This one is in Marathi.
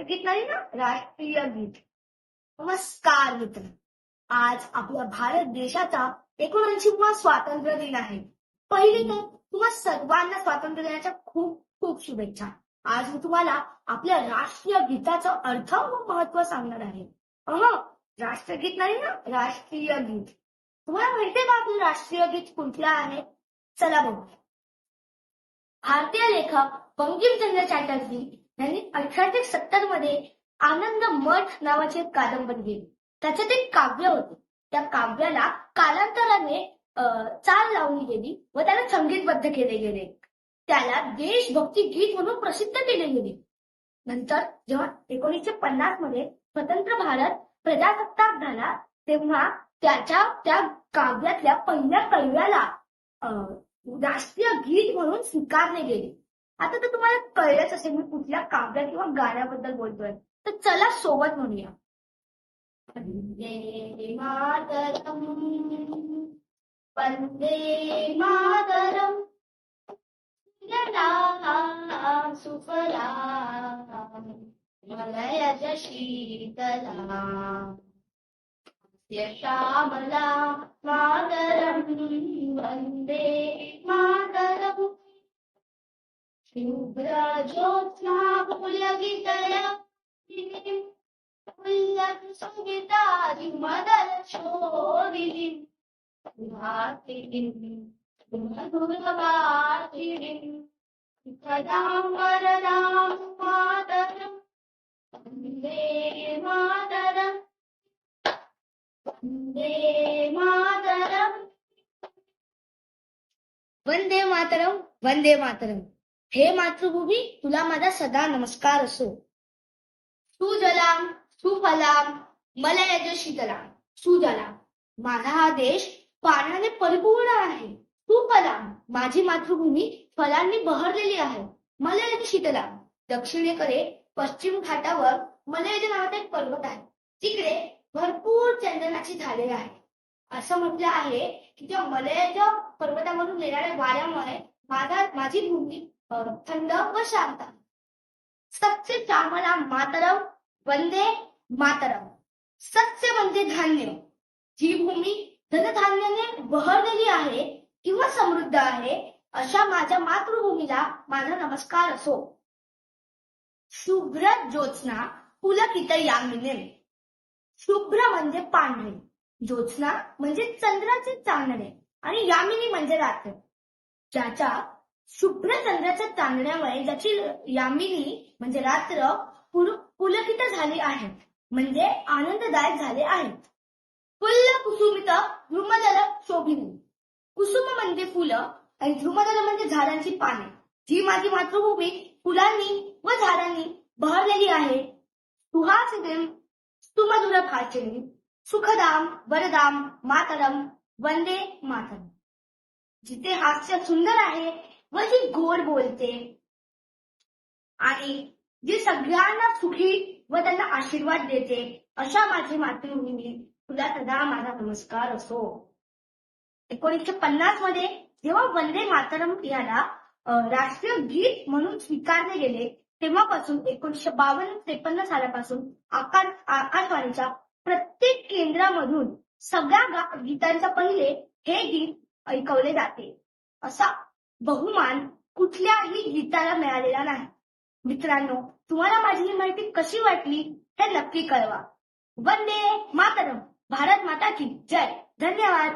राष्ट्रगीत नाही ना? राष्ट्रीय गीत. नमस्कार मित्र. आज आपल्या भारत देशाचा एकोणऐंशी स्वातंत्र्य दिन आहे. पहिली तर तुम्हा सर्वांना स्वातंत्र्य दिनाच्या खूप खूप शुभेच्छा. आज मी तुम्हाला आपल्या राष्ट्रीय गीताचा अर्थ व महत्त्व सांगणार आहे. अह राष्ट्रगीत नाही ना? राष्ट्रीय गीत. तुम्हाला माहितीये का आपलं राष्ट्रीय गीत कुठलं आहे? चला बघू. भारतीय लेखक बंकिमचंद्र चॅटर्जी यांनी अठराशे सत्तरमध्ये आनंद मठ नावाची कादंबरी लिहिली. त्याच्यात एक काव्य होते. त्या काव्याला कालांतराने अं, चाल लावली गेली व त्याला संगीतबद्ध केले गेले. त्याला देशभक्ती गीत म्हणून प्रसिद्ध केले गेले. नंतर जेव्हा एकोणीसशे पन्नासमध्ये स्वतंत्र भारत प्रजासत्ताक झाला तेव्हा त्याच्या त्या काव्यातल्या पहिल्या कव्याला अं, राष्ट्रीय गीत म्हणून स्वीकारले गेले. आता तर तुम्हाला कळलंच असेल मी कुठल्या काव्य किंवा गाण्याबद्दल बोलतोय. तर चला सोबत म्हणूया वंदे मातरम. वंदे मातरम. सुफला मलयज शीतला. श्यामला मातरम. वंदे मातरम. शुभ्र ज्योत्स्ना पुलकितया पुल्लसुमितादि मदर शोभिनी भातिनी मधुरवासिनी कदां वरदां मातरम् वन्दे मातरम् वन्दे मातरम् वंदे मातरम वंदे मातरम हे मातृभूमी तुला माझा सदा नमस्कार असो. सुजलाम सुफलाम मलयज शीतलाम सुजलाम माझा हा देश पाण्याने परिपूर्ण आहे. सुफलाम माझी मातृभूमी फलांनी बहरलेली आहे. मलयज शीतलाम दक्षिणेकडे पश्चिम घाटावर मलयज नावाचा एक पर्वत आहे. तिकडे भरपूर चंदनाची झाडे आहे असं म्हटलं आहे की त्या मलयाच्या पर्वतामधून येणाऱ्या वाऱ्यामुळे माझा माझी भूमी थंड व शांत. सत्य श्यामला मातरम वंदे मातरम. सत्य म्हणजे धान्य. जी भूमी धनधान्याने बहरलेली आहे किंवा समृद्ध आहे अशा माझ्या मातृभूमीला माझा नमस्कार असो. शुभ्र ज्योत्स्ना पुलकित यामिने. शुभ्र म्हणजे पांढरे. ज्योत्स्ना म्हणजे चंद्राचे चांदणे आणि यामिनी म्हणजे रात्र. ज्याच्या शुभ्र चंद्राच्या चांदण्यामुळे ज्याची यामिनी म्हणजे रात्र पुलकित झाली आहे. म्हणजे आनंददायक झाले आहेत फुल्ल कुसुमित ध्रुमदल शोभिनी. कुसुम म्हणजे फुलं आणि ध्रुमदल म्हणजे झाडांची पाने. जी माझी मातृभूमी फुलांनी व झाडांनी बहरलेली आहे. सुहासिनीम सुमधुर भाषिणी सुखदाम वरदाम मातरम वंदे मातरम. जिथे हास्य सुंदर आहे व जी गोड बोलते. आणि जी सगळ्यांना सुखी व त्यांना आशीर्वाद देते अशा माझी मातृभूमी. तुला सदा माझा नमस्कार असो. एकोणीसशे पन्नासमध्ये जेव्हा वंदे मातरम याला राष्ट्रीय गीत म्हणून स्वीकारले गेले तेव्हापासून एकोणीसशे बावन्न त्रेपन्न सालापासून आकाश आकाशवाणीच्या प्रत्येक केंद्रामधून सगळ्या गीतांच्या पहिले हे गीत ऐकवले जाते. असा बहुमान कुठल्याही गीताला मिळालेला नाही. मित्रांनो तुम्हाला माझी ही माहिती कशी वाटली हे नक्की कळवा. वंदे मातरम भारत माता की जय. धन्यवाद.